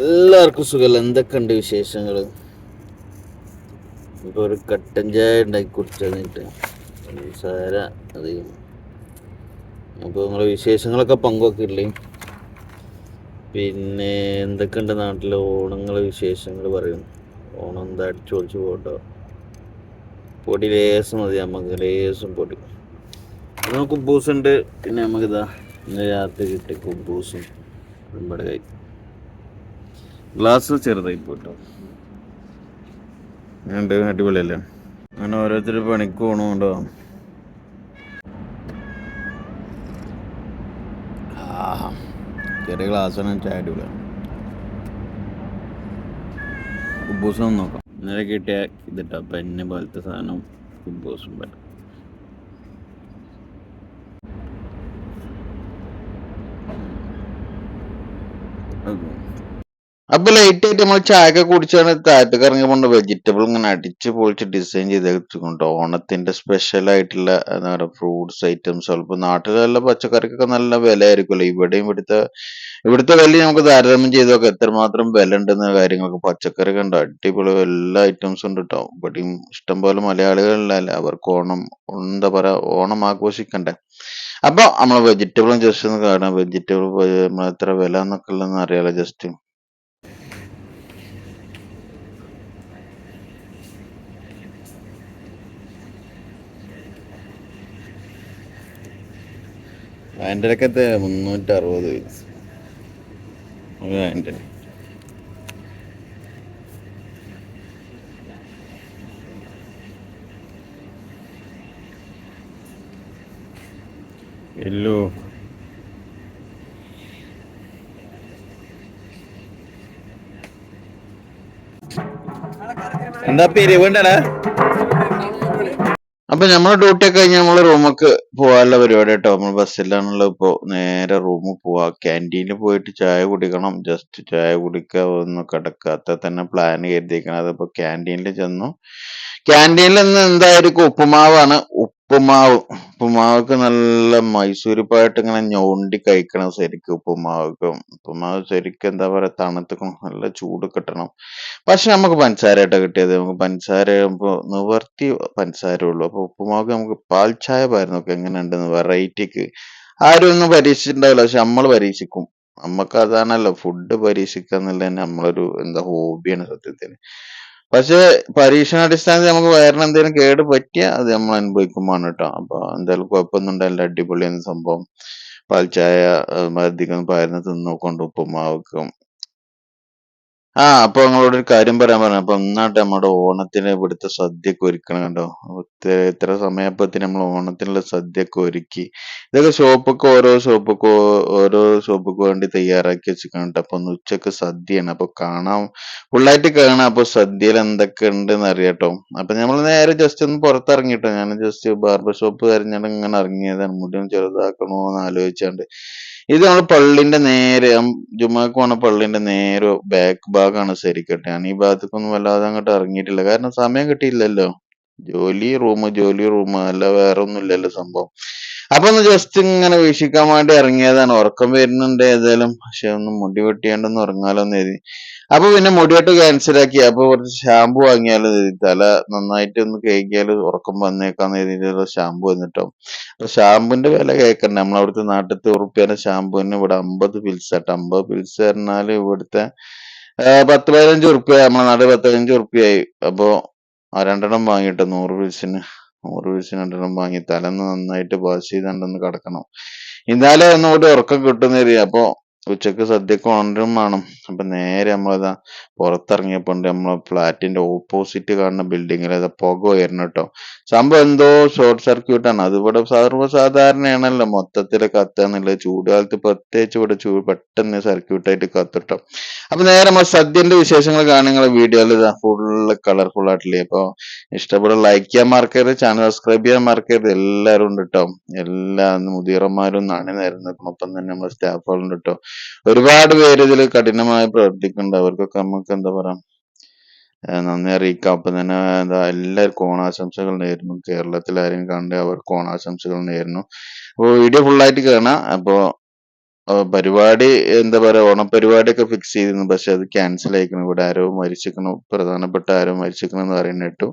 എല്ലാവർക്കും സുഖമല്ല? എന്തൊക്കെയുണ്ട് വിശേഷങ്ങൾ ഇപ്പോൾ ഒരു കട്ടൻ ചായ ഉണ്ടാക്കി കുടിച്ചിട്ട് സാര അധികം അപ്പോൾ നിങ്ങളെ വിശേഷങ്ങളൊക്കെ പങ്കുവെക്കില്ലേ? പിന്നെ എന്തൊക്കെയുണ്ട് നാട്ടിലെ ഓണങ്ങളെ വിശേഷങ്ങൾ പറയും. ഓണം എന്താ അടിച്ചു പൊളിച്ച് പോട്ടോ പൊടി ലേസം മതി നമുക്ക് ലേസം പൊടി. നമുക്ക് കുബൂസ് ഉണ്ട് പിന്നെ നമുക്കിതാ ഇന്ന് രാത്രി കിട്ടിയ കുബൂസും ഇവിടെ കൈ ഗ്ലാസ് ചെറുതായി പോയിട്ടോ. ഉണ്ട് അടിപൊളിയല്ലേ? അങ്ങനെ ഓരോരുത്തർ പണിക്ക് പോകണമുണ്ടോ ചെറിയ ചെറിയ ഗ്ലാസ്സാണ് ചായ അടിപൊളിയാണ് കുബൂസും നോക്കാം. ഇന്നലെ കിട്ടിയ ഇതിട്ട പെന്ന് പോലത്തെ സാധനം കുബൂസും പറ്റും. അപ്പൊ ലൈറ്റ് ആയിട്ട് നമ്മൾ ചായ ഒക്കെ കുടിച്ചാണ് താഴത്തേക്ക് ഇറങ്ങിയപ്പോൾ വെജിറ്റബിൾ ഇങ്ങനെ അടിച്ച് പൊളിച്ച് ഡിസൈൻ ചെയ്ത് വെച്ചിട്ടുണ്ട്. ഓണത്തിന്റെ സ്പെഷ്യൽ ആയിട്ടുള്ള എന്താ പറയുക ഫ്രൂട്ട്സ് ഐറ്റംസ് ചിലപ്പോൾ നാട്ടിലുള്ള പച്ചക്കറിക്കൊക്കെ നല്ല വില ആയിരിക്കുമല്ലോ ഇവിടെയും ഇവിടുത്തെ ഇവിടുത്തെ വില നമുക്ക് താരതമ്യം ചെയ്തൊക്കെ എത്രമാത്രം വില ഉണ്ടെന്ന കാര്യങ്ങളൊക്കെ പച്ചക്കറി കണ്ട അടിപൊളി എല്ലാ ഐറ്റംസും ഉണ്ട് കേട്ടോ ഇവിടെയും ഇഷ്ടംപോലെ മലയാളികളിലല്ല അവർക്ക് ഓണം എന്താ പറയാ ഓണം ആഘോഷിക്കണ്ടേ. അപ്പൊ നമ്മൾ വെജിറ്റബിളും ജസ്റ്റ് ഒന്ന് കാണാം. വെജിറ്റബിൾ എത്ര വില എന്നൊക്കെ ഉള്ളതെന്ന് അറിയാലോ ജസ്റ്റ് അതിന്റെ മുന്നൂറ്റി അറുപത് വയസ്സ് അതിന്റെ എല്ലോ. എന്താ പേര്? വേണ്ടടാ അപ്പൊ നമ്മളെ ഡ്യൂട്ടി ഒക്കെ കഴിഞ്ഞ് നമ്മളെ റൂമൊക്കെ പോകാനുള്ള പരിപാടി കേട്ടോ നമ്മൾ ബസ്സിലാണല്ലോ ഇപ്പൊ നേരെ റൂമിൽ പോവാ. ക്യാന്റീനിൽ പോയിട്ട് ചായ കുടിക്കണം. ജസ്റ്റ് ചായ കുടിക്കുക ഒന്ന് കിടക്കാത്ത തന്നെ പ്ലാൻ കരുതിയിരിക്കണം അതിപ്പോ ക്യാന്റീനിൽ ചെന്നു. ക്യാന്റീനിൽ ഇന്ന് എന്തായിരിക്കും ഉപ്പുമാവാണ്. ഉപ്പുമാവ്. ഉപ്പുമാവൊക്കെ നല്ല മൈസൂരിപ്പായിട്ട് ഇങ്ങനെ ഞൊണ്ടി കഴിക്കണം ശരിക്കും ഉപ്പുമാവൊക്കെ. ഉപ്പുമാവ് ശരിക്കും എന്താ പറയുക തണുത്തിക്കണം. നല്ല ചൂട് കിട്ടണം. പക്ഷെ നമുക്ക് പഞ്ചസാരയായിട്ടാ കിട്ടിയത്. നമുക്ക് പഞ്ചസാര നിവർത്തി പഞ്ചസാര ഉള്ളൂ അപ്പൊ ഉപ്പുമാവ് നമുക്ക് പാൽ ചായ പാരുന്നു നോക്കാം എങ്ങനെയുണ്ടെന്ന് വെറൈറ്റിക്ക്. ആരും ഒന്നും പരീക്ഷിച്ചിട്ടുണ്ടാവില്ല. പക്ഷെ നമ്മൾ പരീക്ഷിക്കും. നമുക്ക് അതാണല്ലോ ഫുഡ് പരീക്ഷിക്കുക എന്നുള്ളത് തന്നെ നമ്മളൊരു എന്താ ഹോബിയാണ് സത്യത്തിന് പക്ഷെ പരീക്ഷണാടിസ്ഥാനത്തിൽ നമുക്ക് വയറിന് എന്തെങ്കിലും കേട് പറ്റിയ അത് നമ്മൾ അനുഭവിക്കുമ്പോഴാണ് കേട്ടോ. അപ്പൊ എന്തായാലും കുഴപ്പമൊന്നും ഉണ്ടായില്ല അടിപൊളിയാണ് സംഭവം. പാൽച്ചായ ചായ അധികം പാരുന്ന തിന്നുകൊണ്ട് ഉപ്പുമാവൊക്കെ ആ അപ്പൊ നിങ്ങളോട് ഒരു കാര്യം പറയാൻ പറഞ്ഞു. അപ്പൊ ഒന്നായിട്ട് നമ്മുടെ ഓണത്തിന് ഇവിടുത്തെ സദ്യയൊക്കെ ഒരുക്കണം കണ്ടോ? ഇത്ര ഇത്ര നമ്മൾ ഓണത്തിനുള്ള സദ്യയൊക്കെ ഒരുക്കി. ഇതൊക്കെ ഷോപ്പൊക്കെ ഓരോ ഷോപ്പൊക്കെ ഓരോ ഷോപ്പൊക്കെ വേണ്ടി തയ്യാറാക്കി വെച്ചിട്ടുണ്ട് അപ്പൊ ഒന്ന് ഉച്ചയ്ക്ക് സദ്യയാണ്. അപ്പൊ കാണാം. ഫുള്ളായിട്ട് കാണാം. അപ്പൊ സദ്യയിൽ എന്തൊക്കെ ഉണ്ടെന്ന് അറിയാട്ടോ. അപ്പൊ നമ്മൾ നേരെ ജസ്റ്റ് ഒന്ന് പുറത്തിറങ്ങിട്ടോ ഞാൻ ജസ്റ്റ് ബാർബർ ഷോപ്പ് തിരഞ്ഞാൽ ഇങ്ങനെ ഇറങ്ങിയതാണ്. മുടി ഒന്ന് ചെറുതാക്കണോ എന്ന് ആലോചിച്ചാണ്ട്. ഇത് നമ്മൾ പള്ളിന്റെ നേരെ ജുമാക്ക് പോണ പള്ളിന്റെ നേരെ ബാക്ക് ഭാഗമാണ് ശരിക്കട്ടെ ഞാൻ ഈ ഭാഗത്തേക്കൊന്നും വല്ലാതെ അങ്ങോട്ട് ഇറങ്ങിയിട്ടില്ല. കാരണം സമയം കിട്ടിയില്ലല്ലോ. ജോലി റൂം ജോലി റൂം അല്ല വേറെ ഒന്നും ഇല്ലല്ലോ സംഭവം. അപ്പൊ ഒന്ന് ജസ്റ്റ് ഇങ്ങനെ വീക്ഷിക്കാൻ വേണ്ടി ഇറങ്ങിയതാണ്. ഉറക്കം വരുന്നുണ്ട് ഏതായാലും. പക്ഷെ ഒന്ന് മുടി വെട്ടിയാണ്ടൊന്ന് ഉറങ്ങാലോ എന്ന് കരുതി. അപ്പൊ പിന്നെ മുടിവെട്ട് ക്യാൻസൽ ആക്കി. അപ്പൊ കുറച്ച് ഷാമ്പു വാങ്ങിയാലോ കരുതി. തല നന്നായിട്ട് ഒന്ന് കഴുകിയാൽ ഉറക്കം വന്നേക്കാന്ന് കരുതിയിട്ടുള്ള ഷാമ്പു വന്നിട്ടോ. അപ്പൊ ഷാമ്പുവിന്റെ വില കേൾക്കണ്ട നമ്മളവിടുത്തെ നാട്ടിലത്തെ ഉറുപ്പ്യേന്റെ ഷാമ്പുവിന് ഇവിടെ അമ്പത് പിൽസ് ആട്ടോ. അമ്പത് പിൽസ് പറഞ്ഞാൽ ഇവിടുത്തെ പത്ത് പതിനഞ്ച് ഉറുപ്പ്യ നമ്മളെ നാട്ടിൽ പത്ത് പതിനഞ്ച് ഉറുപ്പ്യായി അപ്പൊ രണ്ടെണ്ണം വാങ്ങിട്ടോ നൂറ് പിൽസിന് നൂറ് പിൽസിന് രണ്ടെണ്ണം വാങ്ങി തലന്ന് നന്നായിട്ട് വാഷ് ചെയ്താണ്ടൊന്ന് കിടക്കണം. ഇന്നാലേ ഒന്നുകൂടി ഉറക്കം കിട്ടുന്ന അപ്പൊ ഉച്ചയ്ക്ക് സദ്യക്ക് ഉണരും വേണം. അപ്പൊ നേരെ നമ്മളിതാ പുറത്തിറങ്ങിയപ്പോ ഉണ്ട് നമ്മളെ ഫ്ലാറ്റിന്റെ ഓപ്പോസിറ്റ് കാണുന്ന ബിൽഡിങ്ങിൽ അത് പുക ഉയരണം കേട്ടോ. സംഭവം എന്തോ ഷോർട്ട് സർക്യൂട്ട് ആണ്. അത് ഇവിടെ സർവസാധാരണയാണല്ലോ. മൊത്തത്തിൽ കത്തുക ചൂടുകാലത്ത് പ്രത്യേകിച്ച് ഇവിടെ ചൂട് പെട്ടെന്ന് സർക്യൂട്ട് ആയിട്ട് കത്തിട്ടോ. അപ്പൊ നേരെ നമ്മൾ സദ്യന്റെ വിശേഷങ്ങൾ കാണുന്ന വീഡിയോയിൽ ഫുള്ള് കളർഫുൾ ആയിട്ടില്ലേ. അപ്പൊ ഇഷ്ടപ്പെട്ട ലൈക്ക് ചെയ്യാൻ മറക്കരുത്. ചാനൽ സബ്സ്ക്രൈബ് ചെയ്യാൻ മറക്കരുത്. എല്ലാവരും ഉണ്ട് കേട്ടോ എല്ലാ മുതിർമാരും നാണി നേരം ഒപ്പം തന്നെ നമ്മുടെ സ്റ്റാഫുകളുണ്ട് കേട്ടോ ഒരുപാട് പേര് ഇതിൽ കഠിനമായി പ്രവർത്തിക്കുന്നുണ്ട്. അവർക്കൊക്കെ നമുക്ക് എന്താ പറയാ? നന്ദി അറിയിക്കാം. അപ്പൊ തന്നെ എന്താ എല്ലാവർക്കും ഓണാശംസകൾ നേരുന്നു. കേരളത്തിൽ ആരെയും കണ്ട് അവർക്ക് ഓണാശംസകൾ നേരുന്നു. അപ്പോൾ വീഡിയോ ഫുള്ളായിട്ട് കാണാം അപ്പോൾ പരിപാടി എന്താ പറയാ ഓണപരിപാടിയൊക്കെ ഫിക്സ് ചെയ്തിരുന്നു. പക്ഷെ അത് ക്യാൻസൽ ആയിക്കണം. ഇവിടെ ആരോ മരിച്ചിരിക്കണു പ്രധാനപ്പെട്ട ആരോ മരിച്ചിരിക്കണം എന്ന് പറയുന്ന കേട്ടു.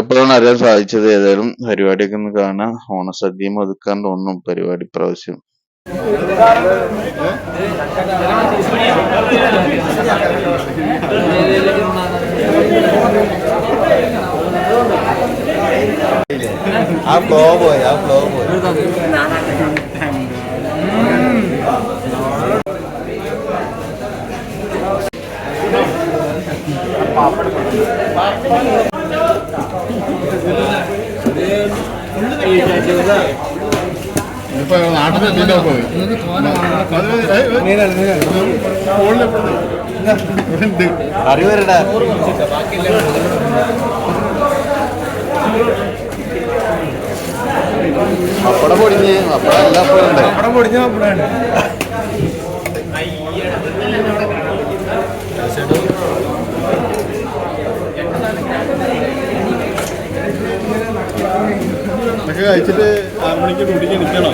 എപ്പോഴാണ് അറിയാൻ സാധിച്ചത്? ഏതായാലും പരിപാടിയൊക്കെ ഒന്ന് കാണാം. ഓണസദ്യയും ഒതുക്കാൻ തോന്നും പരിപാടി പ്രാവശ്യം áp lố rồi áp lố rồi Hãy subscribe ഇപ്പൊ നാട്ടിൽ എത്തിയിട്ടോ പോയി അറിവരടാ. പപ്പടം പൊടിഞ്ഞ് പപ്പടം എല്ലാം അപ്പോഴുണ്ട് ഇതൊക്കെ കഴിച്ചിട്ട് ആറ് മണിക്ക് ഡ്യൂട്ടിക്ക് നിൽക്കണോ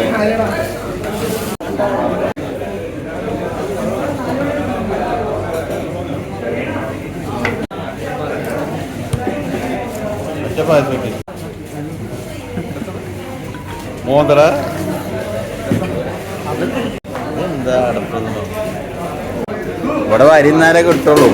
മോന്തറ? എന്താ അടപ്പുണ്ടോ ഇവിടെ വരുന്നേരെ കിട്ടുള്ളൂ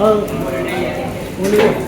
Oh,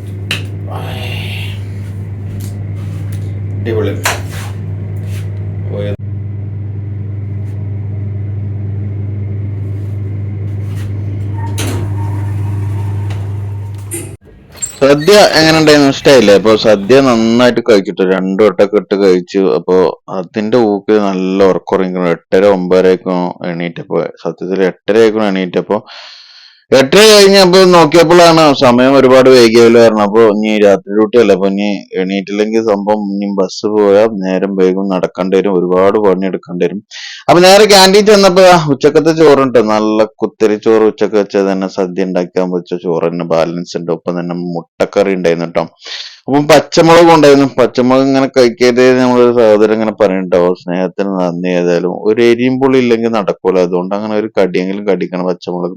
സദ്യ എങ്ങനെ ഉണ്ടായിരുന്നു ഇഷ്ടമായില്ലേ അപ്പൊ സദ്യ നന്നായിട്ട് കഴിച്ചിട്ട് രണ്ടു വട്ടമൊക്കെ ഇട്ട് കഴിച്ചു. അപ്പൊ അതിന്റെ ഊക്ക് നല്ല ഉറക്കുറങ്ങിക്കണം എട്ടര ഒമ്പതരക്കും എണീറ്റപ്പോ. സത്യത്തിൽ എട്ടര ആയിക്കണം എണീറ്റപ്പോ എട്ടര കഴിഞ്ഞപ്പോ നോക്കിയപ്പോഴാണ് സമയം ഒരുപാട് വൈകിയല്ലോ കാരണം അപ്പൊ ഇനി രാത്രി ഡ്യൂട്ടി അല്ല അപ്പൊ ഇനി എണീറ്റില്ലെങ്കിൽ സംഭവം ഇനി ബസ് പോയാൽ നേരം വൈകും നടക്കേണ്ടി വരും ഒരുപാട് പണി എടുക്കേണ്ടി വരും. അപ്പൊ നേരെ ക്യാന്റീൻ ചെന്നപ്പോ ഉച്ചക്കത്തെ ചോറുണ്ട് നല്ല കുത്തരി ചോറ് ഉച്ചയ്ക്ക് വെച്ചത് തന്നെ സദ്യ ഉണ്ടാക്കാൻ വെച്ച ചോറ് തന്നെ ബാലൻസ് ഉണ്ട് ഒപ്പം തന്നെ മുട്ടക്കറി ഉണ്ടായിരുന്നു കേട്ടോ അപ്പം പച്ചമുളക് ഉണ്ടായിരുന്നു പച്ചമുളക് ഇങ്ങനെ കഴിക്കരുത് നമ്മളൊരു സഹോദരൻ ഇങ്ങനെ പറയുന്നുണ്ടോ സ്നേഹത്തിന് നന്ദി ഏതായാലും ഒരു എരിയും പുളി ഇല്ലെങ്കിൽ നടക്കൂല. അതുകൊണ്ട് അങ്ങനെ ഒരു കടിയെങ്കിലും കടിക്കണം പച്ചമുളക്.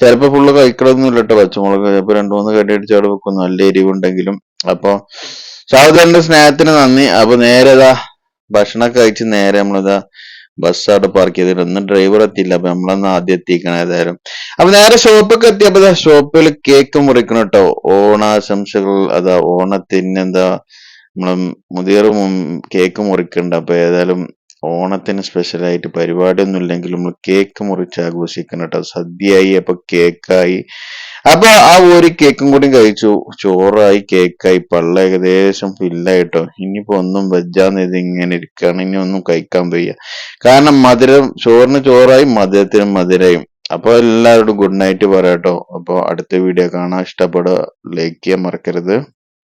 ചിലപ്പോ ഫുള്ള് കഴിക്കണമൊന്നും ഇല്ല കേട്ടോ പച്ചമുളക്. ചിലപ്പോ രണ്ടു മൂന്ന് കടി അടിച്ച് അവിടെ വെക്കും. നല്ല എരിവുണ്ടെങ്കിലും. അപ്പോൾ സഹോദരന്റെ സ്നേഹത്തിന് നന്ദി. അപ്പൊ നേരെ ഭക്ഷണം കഴിച്ച് നേരെ നമ്മളിതാ ബസ് അവിടെ പാർക്ക് ചെയ്തിട്ട് ഒന്നും ഡ്രൈവർ എത്തിയില്ല. അപ്പൊ നമ്മളൊന്ന് ആദ്യം എത്തിക്കണം ഏതായാലും. അപ്പൊ നേരെ ഷോപ്പൊക്കെ എത്തിയപ്പോ ഷോപ്പിൽ കേക്ക് മുറിക്കണം കേട്ടോ ഓണാശംസകൾ. അതാ ഓണത്തിന് എന്താ നമ്മളെ മുതിർ കേക്ക് മുറിക്കണ്ട. അപ്പൊ ഏതായാലും ഓണത്തിന് സ്പെഷ്യൽ ആയിട്ട് പരിപാടിയൊന്നും ഇല്ലെങ്കിലും നമ്മൾ കേക്ക് മുറിച്ച് ആഘോഷിക്കണം കേട്ടോ സദ്യയായി. അപ്പൊ കേക്കായി അപ്പൊ ആ ഒരു കേക്കും കൂടി കഴിച്ചു. ചോറായി കേക്കായി പള്ള ഏകദേശം ഫില്ലായിട്ടോ ഇനിയിപ്പോ ഒന്നും വെജാന്ന് ഇത് ഇങ്ങനെ ഇരിക്കുകയാണ് ഇനി ഒന്നും കഴിക്കാൻ വയ്യ. കാരണം മധുരം ചോറിന് ചോറായി മധുരത്തിന് മധുരയും. അപ്പൊ എല്ലാവരോടും ഗുഡ് നൈറ്റ് പറയാട്ടോ. അപ്പൊ അടുത്ത വീഡിയോ കാണാൻ ഇഷ്ടപ്പെടുക ലൈക്ക് ചെയ്യാൻ മറക്കരുത്.